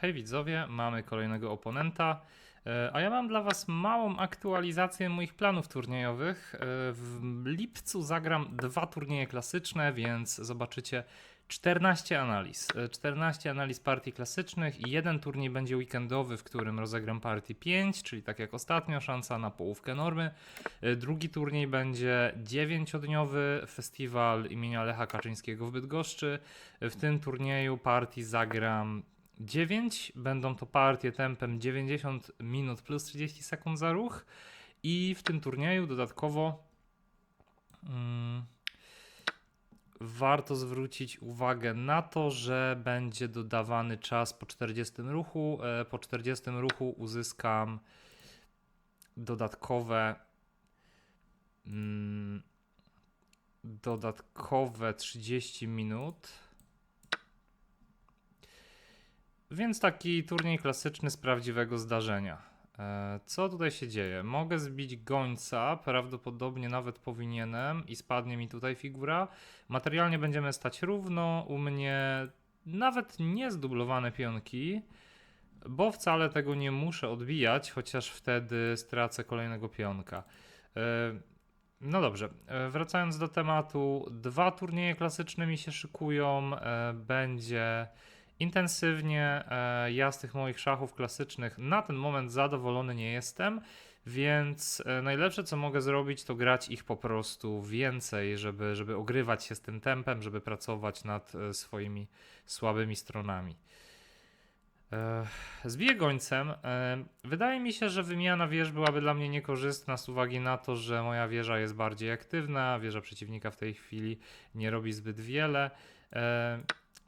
Hej widzowie, mamy kolejnego oponenta, e, a ja mam dla was małą aktualizację moich planów turniejowych. E, W lipcu zagram dwa turnieje klasyczne, więc zobaczycie 14 analiz. E, 14 analiz partii klasycznych i jeden turniej będzie weekendowy, w którym rozegram partii 5, czyli tak jak ostatnio, szansa na połówkę normy. E, Drugi turniej będzie 9-dniowy festiwal imienia Lecha Kaczyńskiego w Bydgoszczy. W tym turnieju partii zagram 9. Będą to partie tempem 90 minut plus 30 sekund za ruch. I w tym turnieju dodatkowo mm, warto zwrócić uwagę na to, że będzie dodawany czas po 40 ruchu. E, Po 40 ruchu uzyskam dodatkowe mm, dodatkowe 30 minut. Więc taki turniej klasyczny z prawdziwego zdarzenia. E, Co tutaj się dzieje? Mogę zbić gońca, prawdopodobnie nawet powinienem i spadnie mi tutaj figura. Materialnie będziemy stać równo, u mnie nawet nie zdublowane pionki, bo wcale tego nie muszę odbijać, chociaż wtedy stracę kolejnego pionka. E, No dobrze, e, wracając do tematu, dwa turnieje klasyczne mi się szykują, będzie intensywnie. E, Ja z tych moich szachów klasycznych na ten moment zadowolony nie jestem, więc e, najlepsze co mogę zrobić to grać ich po prostu więcej, żeby, żeby ogrywać się z tym tempem, żeby pracować nad e, swoimi słabymi stronami. E, Zbiję gońcem. E, Wydaje mi się, że wymiana wież byłaby dla mnie niekorzystna z uwagi na to, że moja wieża jest bardziej aktywna, wieża przeciwnika w tej chwili nie robi zbyt wiele.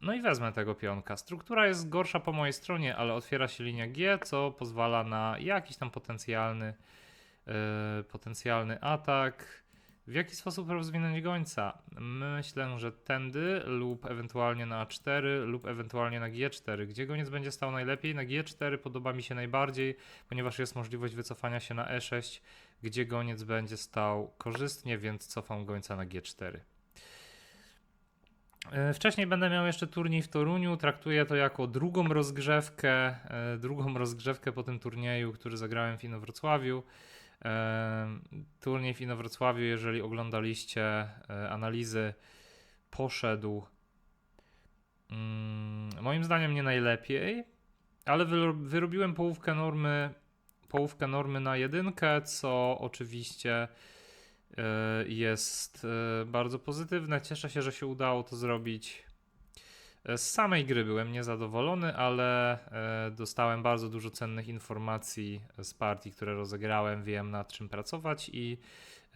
No i wezmę tego pionka. Struktura jest gorsza po mojej stronie, ale otwiera się linia G, co pozwala na jakiś tam potencjalny, e, potencjalny atak. W jaki sposób rozwinąć gońca? Myślę, że tędy lub ewentualnie na A4 lub ewentualnie na G4. Gdzie goniec będzie stał najlepiej? Na G4 podoba mi się najbardziej, ponieważ jest możliwość wycofania się na E6, gdzie goniec będzie stał korzystnie, więc cofam gońca na G4. E, Wcześniej będę miał jeszcze turniej w Toruniu. Traktuję to jako drugą rozgrzewkę, e, drugą rozgrzewkę po tym turnieju, który zagrałem w Inowrocławiu. E, Turniej w Inowrocławiu, jeżeli oglądaliście analizy, poszedł mm, moim zdaniem nie najlepiej, ale wyro- wyrobiłem połówkę normy, połówkę normy na jedynkę, co oczywiście jest e, bardzo pozytywne. Cieszę się, że się udało to zrobić. E, Z samej gry byłem niezadowolony, ale e, dostałem bardzo dużo cennych informacji z partii, które rozegrałem. Wiem nad czym pracować i,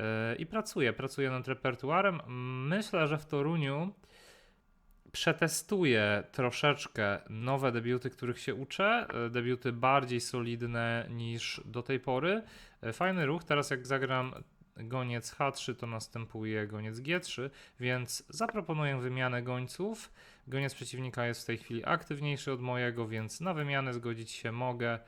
e, i pracuję. Pracuję nad repertuarem. Myślę, że w Toruniu przetestuję troszeczkę nowe debiuty, których się uczę. E, Debiuty bardziej solidne niż do tej pory. E, Fajny ruch. Teraz jak zagram goniec H3, to następuje goniec G3, więc zaproponuję wymianę gońców. Goniec przeciwnika jest w tej chwili aktywniejszy od mojego, więc na wymianę zgodzić się mogę.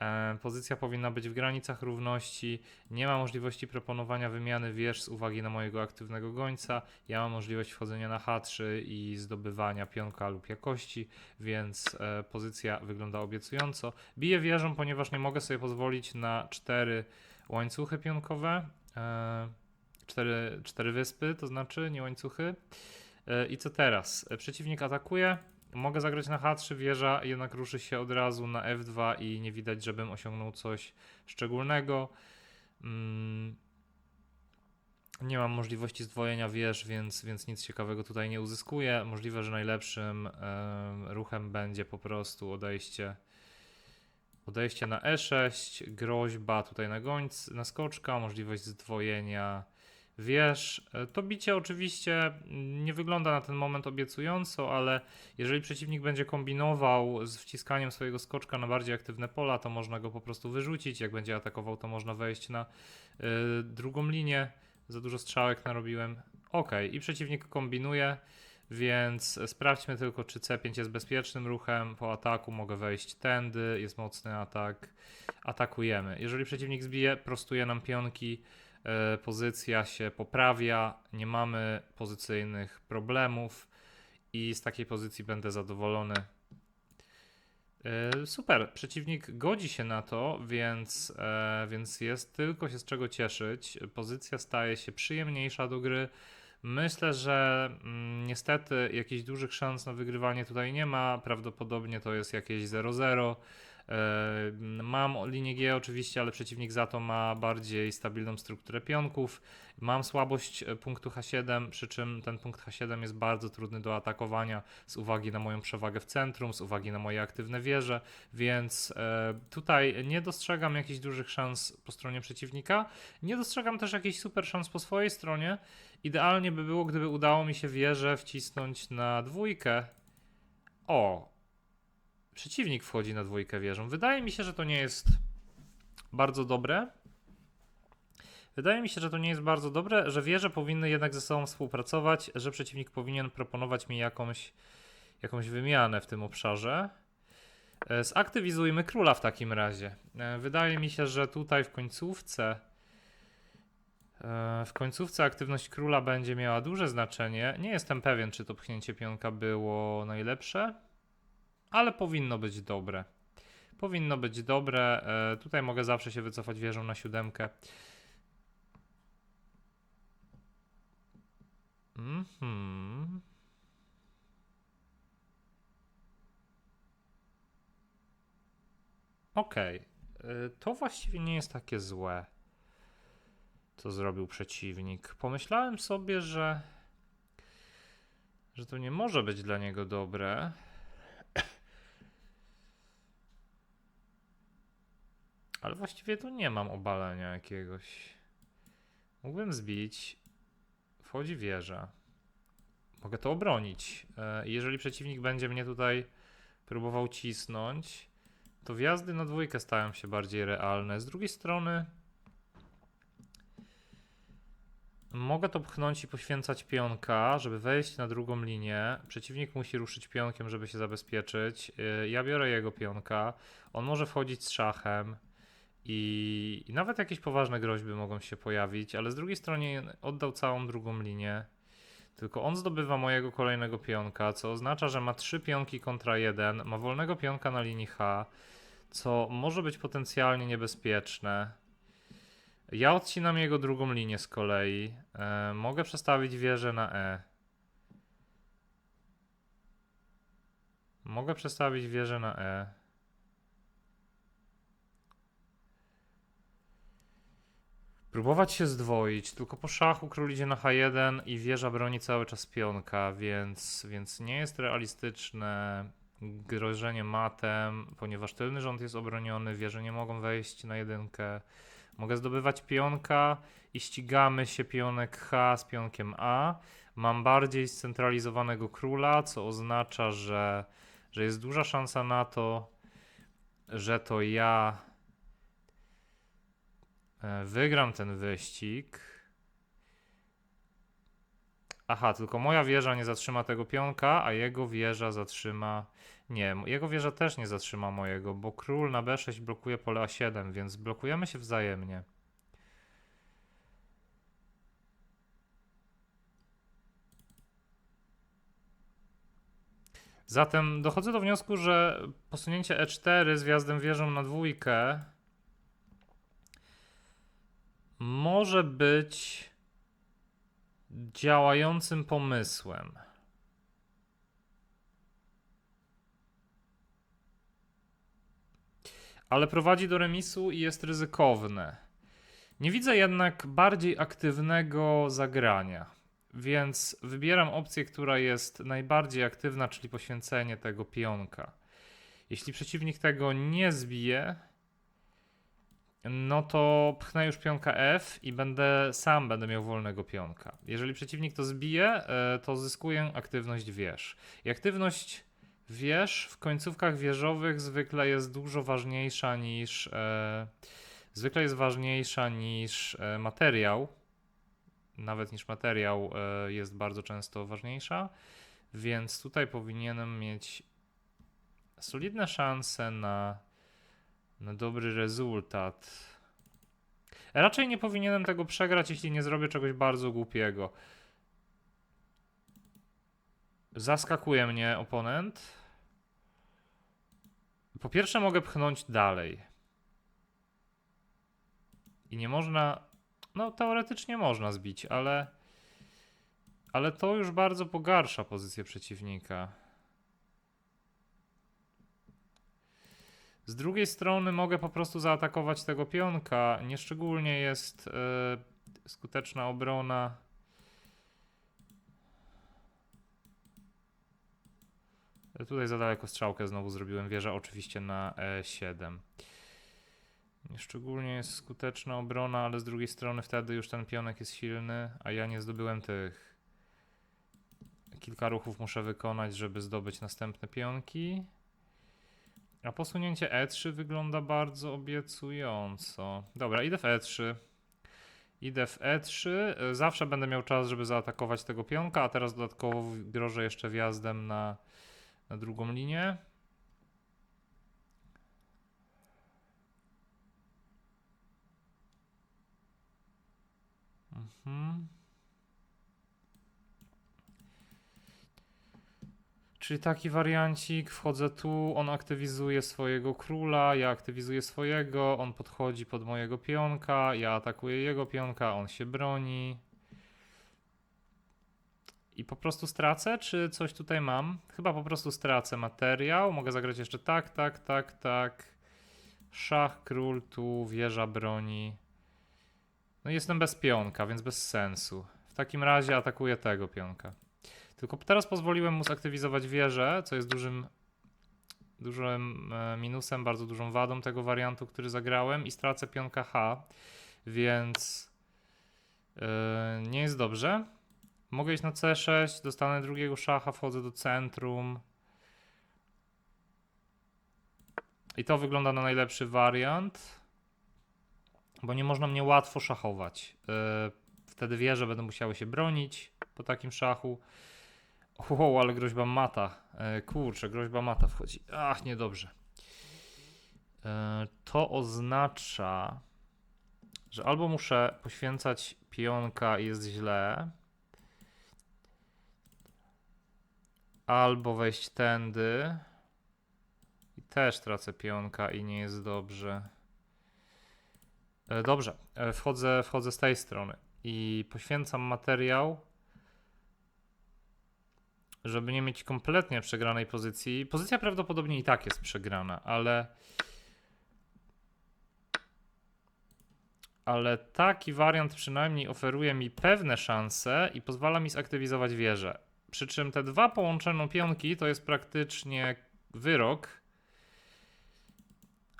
E, Pozycja powinna być w granicach równości. Nie ma możliwości proponowania wymiany wież z uwagi na mojego aktywnego gońca. Ja mam możliwość wchodzenia na H3 i zdobywania pionka lub jakości, więc e, pozycja wygląda obiecująco. Biję wieżą, ponieważ nie mogę sobie pozwolić na cztery łańcuchy pionkowe. E, cztery, cztery wyspy, to znaczy nie łańcuchy. E, I co teraz? E, Przeciwnik atakuje. Mogę zagrać na H3, wieża jednak ruszy się od razu na F2 i nie widać, żebym osiągnął coś szczególnego. Mm, Nie mam możliwości zdwojenia wież, więc, więc nic ciekawego tutaj nie uzyskuję. Możliwe, że najlepszym em, ruchem będzie po prostu odejście Odejście na E6, groźba tutaj na gońc, na skoczka, możliwość zdwojenia wież. E, To bicie oczywiście nie wygląda na ten moment obiecująco, ale jeżeli przeciwnik będzie kombinował z wciskaniem swojego skoczka na bardziej aktywne pola, to można go po prostu wyrzucić. Jak będzie atakował, to można wejść na y, drugą linię. Za dużo strzałek narobiłem. Ok, i przeciwnik kombinuje. Więc sprawdźmy tylko, czy C5 jest bezpiecznym ruchem. Po ataku mogę wejść tędy, jest mocny atak. Atakujemy. Jeżeli przeciwnik zbije, prostuje nam pionki, e, pozycja się poprawia, nie mamy pozycyjnych problemów i z takiej pozycji będę zadowolony. E, Super, przeciwnik godzi się na to, więc, e, więc jest tylko się z czego cieszyć. Pozycja staje się przyjemniejsza do gry. Myślę, że mm, niestety jakichś dużych szans na wygrywanie tutaj nie ma. Prawdopodobnie to jest jakieś 0-0. E, Mam linię G oczywiście, ale przeciwnik za to ma bardziej stabilną strukturę pionków. Mam słabość e, punktu H7, przy czym ten punkt H7 jest bardzo trudny do atakowania z uwagi na moją przewagę w centrum, z uwagi na moje aktywne wieże, więc e, tutaj nie dostrzegam jakichś dużych szans po stronie przeciwnika. Nie dostrzegam też jakichś super szans po swojej stronie. Idealnie by było, gdyby udało mi się wieżę wcisnąć na dwójkę. O, przeciwnik wchodzi na dwójkę wieżą. Wydaje mi się, że to nie jest bardzo dobre. Wydaje mi się, że to nie jest bardzo dobre, że wieże powinny jednak ze sobą współpracować, że przeciwnik powinien proponować mi jakąś, jakąś wymianę w tym obszarze. E, Zaktywizujmy króla w takim razie. E, Wydaje mi się, że tutaj w końcówce w końcówce aktywność króla będzie miała duże znaczenie. Nie jestem pewien, czy to pchnięcie pionka było najlepsze ale powinno być dobre. Powinno być dobre. E, tutaj mogę zawsze się wycofać wieżą na siódemkę. Mhm. Okej. E, To właściwie nie jest takie złe, co zrobił przeciwnik. Pomyślałem sobie, że że to nie może być dla niego dobre. Ale właściwie tu nie mam obalenia jakiegoś. Mógłbym zbić. Wchodzi wieża. Mogę to obronić. E, Jeżeli przeciwnik będzie mnie tutaj próbował cisnąć, to wjazdy na dwójkę stają się bardziej realne. Z drugiej strony mogę to pchnąć i poświęcać pionka, żeby wejść na drugą linię. Przeciwnik musi ruszyć pionkiem, żeby się zabezpieczyć. E, Ja biorę jego pionka. On może wchodzić z szachem. I, I nawet jakieś poważne groźby mogą się pojawić, ale z drugiej strony oddał całą drugą linię. Tylko on zdobywa mojego kolejnego pionka, co oznacza, że ma trzy pionki kontra jeden, ma wolnego pionka na linii H, co może być potencjalnie niebezpieczne. Ja odcinam jego drugą linię z kolei. E, mogę przestawić wieżę na E. Mogę przestawić wieżę na E. Próbować się zdwoić, tylko po szachu król idzie na H1 i wieża broni cały czas pionka, więc, więc nie jest realistyczne grożenie matem, ponieważ tylny rząd jest obroniony, wieże nie mogą wejść na jedynkę. Mogę zdobywać pionka i ścigamy się pionek H z pionkiem A. Mam bardziej scentralizowanego króla, co oznacza, że, że jest duża szansa na to, że to ja E, Wygram ten wyścig. Aha, tylko moja wieża nie zatrzyma tego pionka, a jego wieża zatrzyma. Nie, jego wieża też nie zatrzyma mojego, bo król na B6 blokuje pole A7, więc blokujemy się wzajemnie. Zatem dochodzę do wniosku, że posunięcie E4 z wjazdem wieżą na dwójkę może być działającym pomysłem. Ale prowadzi do remisu i jest ryzykowne. Nie widzę jednak bardziej aktywnego zagrania, więc wybieram opcję, która jest najbardziej aktywna, czyli poświęcenie tego pionka. Jeśli przeciwnik tego nie zbije, no to pchnę już pionka F i będę sam będę miał wolnego pionka. Jeżeli przeciwnik to zbije, e, to zyskuję aktywność wież. I aktywność wież w końcówkach wieżowych zwykle jest dużo ważniejsza niż e, zwykle jest ważniejsza niż e, materiał. Nawet niż materiał e, jest bardzo często ważniejsza, więc tutaj powinienem mieć solidne szanse na na dobry rezultat. Raczej nie powinienem tego przegrać, jeśli nie zrobię czegoś bardzo głupiego. Zaskakuje mnie oponent. Po pierwsze mogę pchnąć dalej. I nie można... No teoretycznie można zbić, ale... Ale to już bardzo pogarsza pozycję przeciwnika. Z drugiej strony mogę po prostu zaatakować tego pionka. Nieszczególnie jest e, skuteczna obrona. Tutaj za daleko strzałkę znowu zrobiłem. Wieża oczywiście na E7. Nieszczególnie jest skuteczna obrona, ale z drugiej strony wtedy już ten pionek jest silny, a ja nie zdobyłem tych. Kilka ruchów muszę wykonać, żeby zdobyć następne pionki. A posunięcie E3 wygląda bardzo obiecująco. Dobra, idę w E3. Idę w E3. Y, Zawsze będę miał czas, żeby zaatakować tego pionka, a teraz dodatkowo grożę jeszcze wjazdem na, na drugą linię. Mhm. Czyli taki wariancik, wchodzę tu, on aktywizuje swojego króla, ja aktywizuję swojego, on podchodzi pod mojego pionka, ja atakuję jego pionka, on się broni. I po prostu stracę, czy coś tutaj mam? Chyba po prostu stracę materiał. Mogę zagrać jeszcze tak, tak, tak, tak. Szach, król, tu, wieża broni. No jestem bez pionka, więc bez sensu. W takim razie atakuję tego pionka. Tylko teraz pozwoliłem mu zaktywizować wieżę, co jest dużym, dużym e, minusem, bardzo dużą wadą tego wariantu, który zagrałem i stracę pionka H, więc e, nie jest dobrze. Mogę iść na C6, dostanę drugiego szacha, wchodzę do centrum. I to wygląda na najlepszy wariant, bo nie można mnie łatwo szachować. E, Wtedy wieże będą musiały się bronić po takim szachu. Wow, ale groźba mata. E, kurczę, groźba mata wchodzi. Ach, niedobrze. E, to oznacza, że albo muszę poświęcać pionka i jest źle, albo wejść tędy i też tracę pionka i nie jest dobrze. E, dobrze, e, wchodzę, wchodzę z tej strony i poświęcam materiał żeby nie mieć kompletnie przegranej pozycji. Pozycja prawdopodobnie i tak jest przegrana, ale. Ale taki wariant przynajmniej oferuje mi pewne szanse i pozwala mi zaktywizować wieżę. Przy czym te dwa połączone pionki to jest praktycznie wyrok.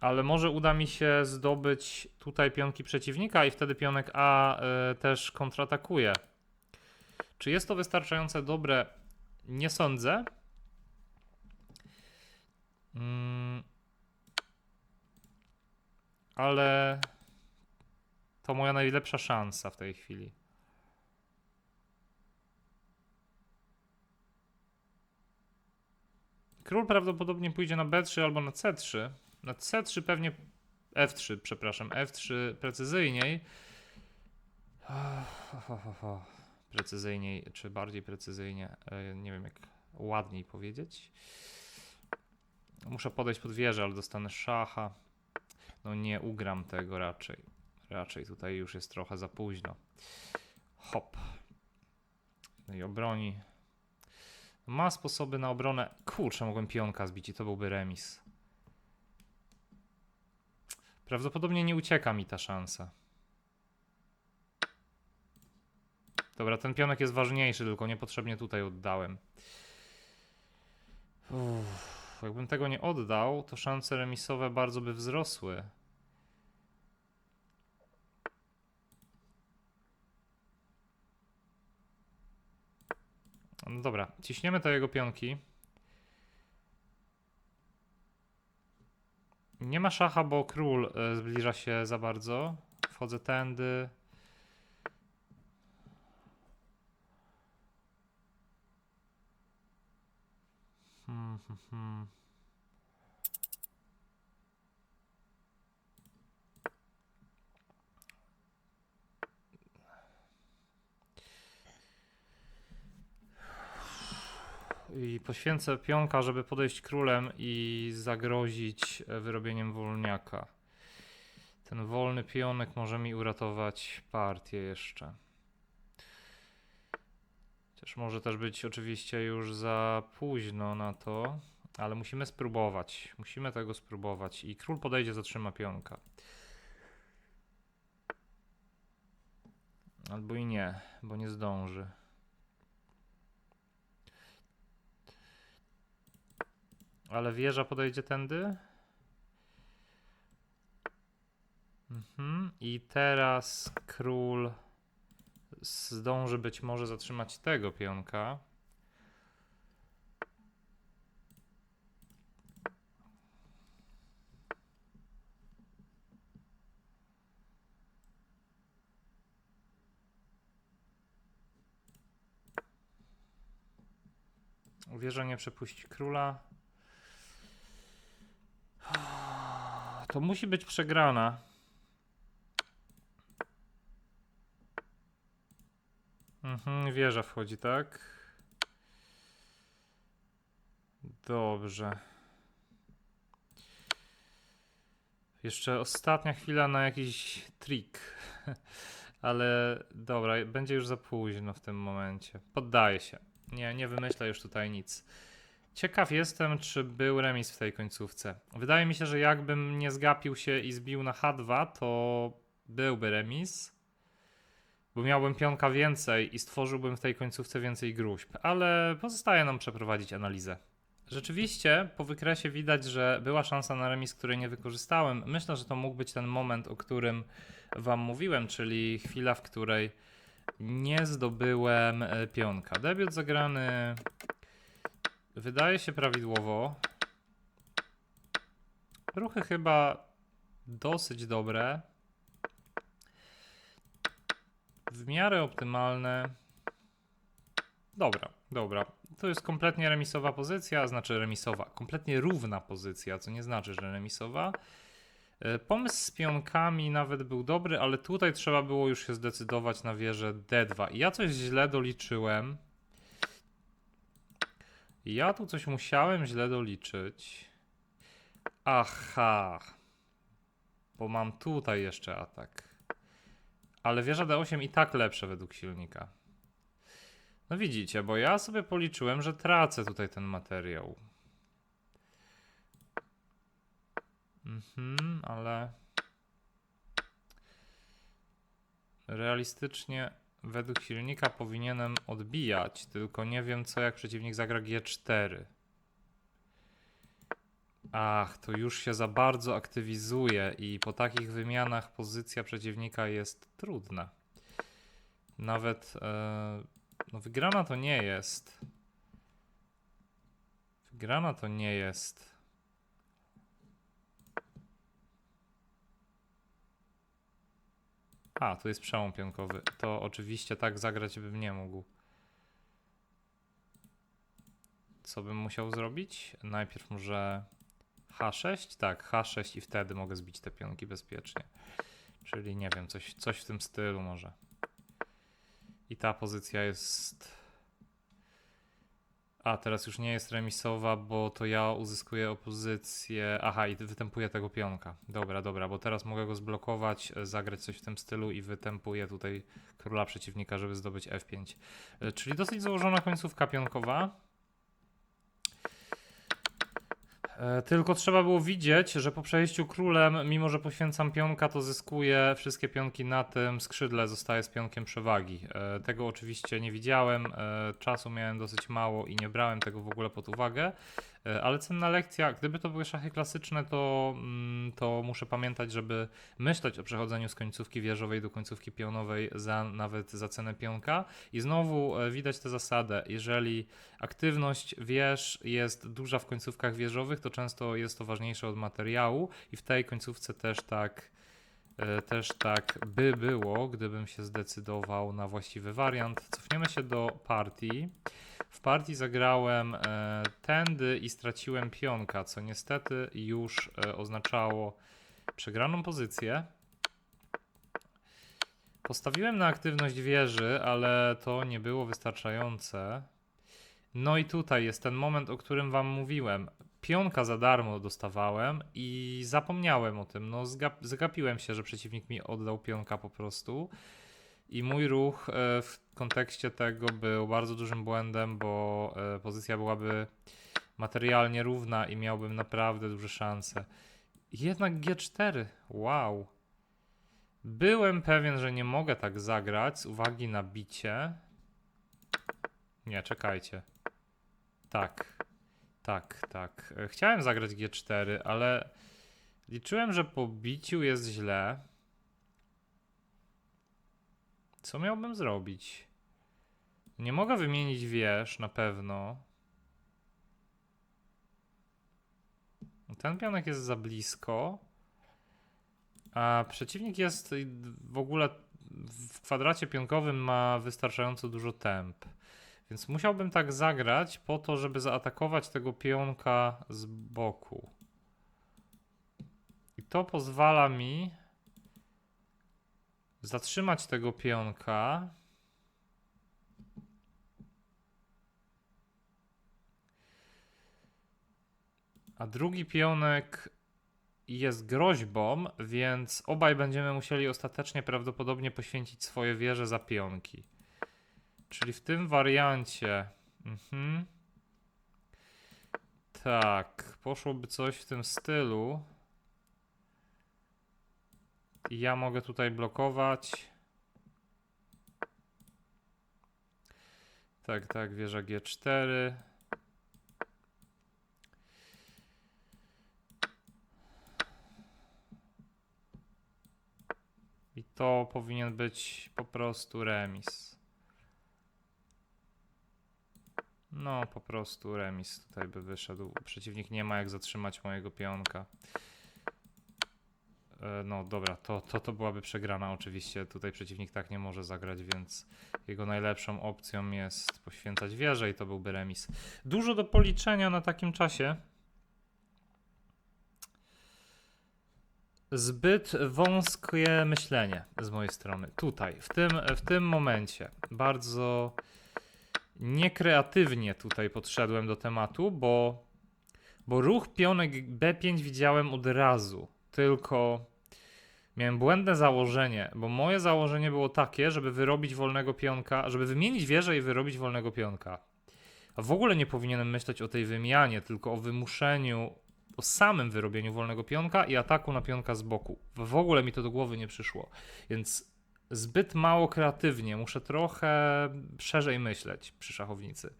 Ale może uda mi się zdobyć tutaj pionki przeciwnika i wtedy pionek A y, też kontratakuje. Czy jest to wystarczająco dobre nie sądzę. Mm. Ale to moja najlepsza szansa w tej chwili. Król prawdopodobnie pójdzie na B3 albo na C3. Na C3 pewnie F3, przepraszam, F3 precyzyjniej. precyzyjniej, czy bardziej precyzyjnie, e, nie wiem jak ładniej powiedzieć. Muszę podejść pod wieżę, ale dostanę szacha. No nie ugram tego raczej. Raczej tutaj już jest trochę za późno. Hop. No i obroni. Ma sposoby na obronę. Kurczę, mogłem pionka zbić i to byłby remis. Prawdopodobnie nie ucieka mi ta szansa. Dobra, ten pionek jest ważniejszy, tylko niepotrzebnie tutaj oddałem. Uff, jakbym tego nie oddał, to szanse remisowe bardzo by wzrosły. No dobra, ciśniemy te jego pionki. Nie ma szacha, bo król e, zbliża się za bardzo. Wchodzę tędy. Hmm, hmm, hmm. I poświęcę pionka, żeby podejść królem i zagrozić e, wyrobieniem wolniaka. Ten wolny pionek może mi uratować partię jeszcze. Chociaż może też być oczywiście już za późno na to, ale musimy spróbować. Musimy tego spróbować. I król podejdzie, zatrzyma pionka. Albo i nie, bo nie zdąży. Ale wieża podejdzie tędy. Mhm. I teraz król zdąży być może zatrzymać tego pionka. Wieża nie przepuści króla. To musi być przegrana. Mhm, wieża wchodzi, tak? Dobrze. Jeszcze ostatnia chwila na jakiś trik. Ale dobra, będzie już za późno w tym momencie. Poddaję się. Nie, nie wymyślę już tutaj nic. Ciekaw jestem, czy był remis w tej końcówce. Wydaje mi się, że jakbym nie zgapił się i zbił na H2, to byłby remis. Bo miałbym pionka więcej i stworzyłbym w tej końcówce więcej gruźb. Ale pozostaje nam przeprowadzić analizę. Rzeczywiście po wykresie widać, że była szansa na remis, której nie wykorzystałem. Myślę, że to mógł być ten moment, o którym Wam mówiłem, czyli chwila, w której nie zdobyłem pionka. Debiut zagrany wydaje się prawidłowo. Ruchy chyba dosyć dobre. W miarę optymalne. Dobra, dobra. To jest kompletnie remisowa pozycja, znaczy remisowa, kompletnie równa pozycja, co nie znaczy, że remisowa. E, Pomysł z pionkami nawet był dobry, ale tutaj trzeba było już się zdecydować na wieżę D2. I ja coś źle doliczyłem. Ja tu coś musiałem źle doliczyć. Aha. Bo mam tutaj jeszcze atak. Ale wieża D8 i tak lepsze według silnika. No widzicie, bo ja sobie policzyłem, że tracę tutaj ten materiał. Mhm, ale realistycznie według silnika powinienem odbijać, tylko nie wiem co jak przeciwnik zagra G4. Ach, to już się za bardzo aktywizuje i po takich wymianach pozycja przeciwnika jest trudna. Nawet e, no wygrana to nie jest. Wygrana to nie jest. A, tu jest przełom pionkowy. To oczywiście tak zagrać bym nie mógł. Co bym musiał zrobić? Najpierw może H6? Tak, H6 i wtedy mogę zbić te pionki bezpiecznie. Czyli nie wiem, coś, coś w tym stylu może. I ta pozycja jest. A, teraz już nie jest remisowa, bo to ja uzyskuję opozycję. Aha, i wytępuję tego pionka. Dobra, dobra, bo teraz mogę go zblokować, e, zagrać coś w tym stylu i wytępuję tutaj króla przeciwnika, żeby zdobyć F5. E, Czyli dosyć założona końcówka pionkowa. E, Tylko trzeba było widzieć, że po przejściu królem, mimo że poświęcam pionka, to zyskuję wszystkie pionki na tym skrzydle, zostaję z pionkiem przewagi. E, Tego oczywiście nie widziałem, e, czasu miałem dosyć mało i nie brałem tego w ogóle pod uwagę, E, ale cenna lekcja, gdyby to były szachy klasyczne, to, mm, to muszę pamiętać, żeby myśleć o przechodzeniu z końcówki wieżowej do końcówki pionowej za, nawet za cenę pionka. I znowu e, widać tę zasadę, jeżeli aktywność wież jest duża w końcówkach wieżowych, to często jest to ważniejsze od materiału i w tej końcówce też tak, e, też tak by było, gdybym się zdecydował na właściwy wariant. Cofniemy się do partii. W partii zagrałem e, tędy i straciłem pionka, co niestety już e, oznaczało przegraną pozycję. Postawiłem na aktywność wieży, ale to nie było wystarczające. No i tutaj jest ten moment, o którym wam mówiłem. Pionka za darmo dostawałem i zapomniałem o tym. No, zagapiłem się, że przeciwnik mi oddał pionka po prostu. I mój ruch e, w kontekście tego był bardzo dużym błędem, bo e, pozycja byłaby materialnie równa i miałbym naprawdę duże szanse. Jednak G4. Wow. Byłem pewien, że nie mogę tak zagrać z uwagi na bicie. Nie, czekajcie. Tak. Tak, tak. E, Chciałem zagrać G4, ale liczyłem, że po biciu jest źle. Co miałbym zrobić? Nie mogę wymienić wież na pewno. Ten pionek jest za blisko. A przeciwnik jest w ogóle w kwadracie pionkowym ma wystarczająco dużo temp. Więc musiałbym tak zagrać po to, żeby zaatakować tego pionka z boku. I to pozwala mi zatrzymać tego pionka. A drugi pionek jest groźbą, więc obaj będziemy musieli ostatecznie prawdopodobnie poświęcić swoje wieże za pionki. Czyli w tym wariancie. Mhm. Tak, poszłoby coś w tym stylu. Ja mogę tutaj blokować. Tak, tak, wieża G4. I to powinien być po prostu remis. No, po prostu remis tutaj by wyszedł. Przeciwnik nie ma jak zatrzymać mojego pionka. E, No dobra, to, to, to byłaby przegrana oczywiście. Tutaj przeciwnik tak nie może zagrać, więc jego najlepszą opcją jest poświęcać wieżę i to byłby remis. Dużo do policzenia na takim czasie. Zbyt wąskie myślenie z mojej strony. Tutaj, w tym, w tym momencie. Bardzo niekreatywnie tutaj podszedłem do tematu, bo, bo ruch pionek B5 widziałem od razu. Tylko miałem błędne założenie, bo moje założenie było takie, żeby wyrobić wolnego pionka, żeby wymienić wieżę i wyrobić wolnego pionka. A w ogóle nie powinienem myśleć o tej wymianie, tylko o wymuszeniu, o samym wyrobieniu wolnego pionka i ataku na pionka z boku. W ogóle mi to do głowy nie przyszło. Więc zbyt mało kreatywnie, muszę trochę szerzej myśleć przy szachownicy.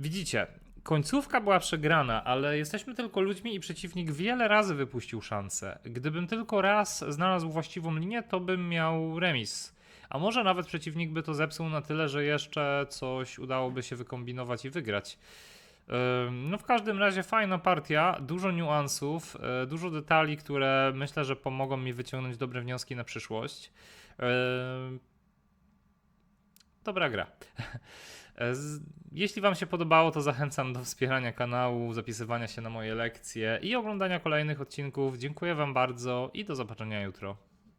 Widzicie, końcówka była przegrana, ale jesteśmy tylko ludźmi i przeciwnik wiele razy wypuścił szansę. Gdybym tylko raz znalazł właściwą linię, to bym miał remis. A może nawet przeciwnik by to zepsuł na tyle, że jeszcze coś udałoby się wykombinować i wygrać. No w każdym razie fajna partia, dużo niuansów, y, dużo detali, które myślę, że pomogą mi wyciągnąć dobre wnioski na przyszłość. Dobra gra. Z- Jeśli Wam się podobało, to zachęcam do wspierania kanału, zapisywania się na moje lekcje i oglądania kolejnych odcinków. Dziękuję Wam bardzo i do zobaczenia jutro.